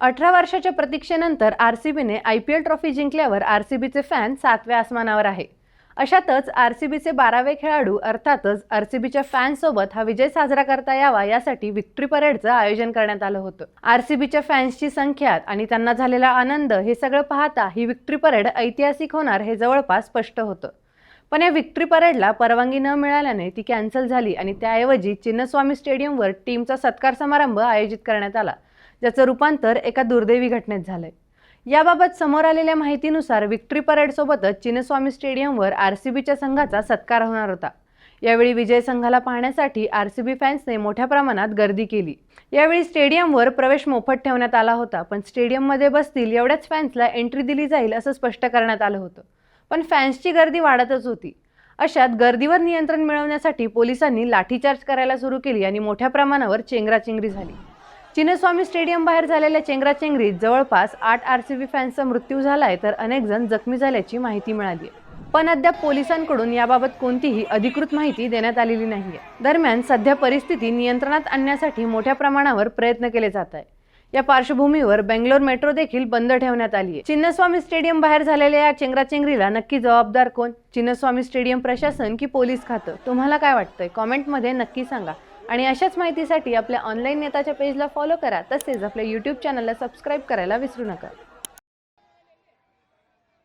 अठरा वर्षाच्या प्रतीक्षेनंतर आर सी बीने आय पी एल ट्रॉफी जिंकल्यावर आर सी बीचे फॅन सातव्या आसमानावर आहे. अशातच आर सी बीचे बारावे खेळाडू अर्थातच आर सी बीच्या फॅन्ससोबत हा विजय साजरा करता यावा यासाठी विक्ट्री परेडचं आयोजन करण्यात आलं होतं. आर सी बीच्या फॅन्सची संख्या आणि त्यांना झालेला आनंद हे सगळं पाहता ही विक्ट्री परेड ऐतिहासिक होणार हे जवळपास स्पष्ट होतं. पण या विक्ट्री परेडला परवानगी न मिळाल्याने ती कॅन्सल झाली आणि त्याऐवजी चिन्नस्वामी स्टेडियमवर टीमचा सत्कार समारंभ आयोजित करण्यात आला. ज्याचं रूपांतर एका दुर्दैवी घटनेत झालंय. याबाबत समोर आलेल्या माहितीनुसार विक्ट्री परेडसोबतच चिनस्वामी स्टेडियमवर आर सी बीच्या संघाचा सत्कार होणार होता. यावेळी विजय संघाला पाहण्यासाठी आर सी बी फॅन्सने मोठ्या प्रमाणात गर्दी केली. यावेळी स्टेडियमवर प्रवेश मोफत ठेवण्यात आला होता पण स्टेडियममध्ये बसतील एवढ्याच फॅन्सला एंट्री दिली जाईल असं स्पष्ट करण्यात आलं होतं. पण फॅन्सची गर्दी वाढतच होती. अशात गर्दीवर नियंत्रण मिळवण्यासाठी पोलिसांनी लाठीचार्ज करायला सुरू केली आणि मोठ्या प्रमाणावर चेंगराचेंगरी झाली. चिन्नस्वामी स्टेडियम बाहेर झालेल्या चेंगराचेंगरीत जवळपास आठ आर सी बी फॅन्सचा मृत्यू झालाय तर अनेक जण जखमी झाल्याची माहिती मिळाली आहे. पण अद्याप पोलिसांकडून याबाबत कोणतीही अधिकृत माहिती देण्यात आलेली नाहीये. दरम्यान सध्या परिस्थिती नियंत्रणात आणण्यासाठी मोठ्या प्रमाणावर प्रयत्न केले जात आहे. या पार्श्वभूमीवर बेंगलोर मेट्रो देखील बंद ठेवण्यात आली आहे. चिन्नस्वामी स्टेडियम बाहेर झालेल्या या चेंगराचेंगरीला नक्की जबाबदार कोण? चिन्नस्वामी स्टेडियम प्रशासन की पोलीस खातं? तुम्हाला काय वाटतंय? कॉमेंटमध्ये नक्की सांगा. आणि अशाच माहितीसाठी आपल्या ऑनलाईन नेताच्या पेजला फॉलो करा. तसेच आपल्या यूट्यूब चॅनलला सबस्क्राईब करायला विसरू नका.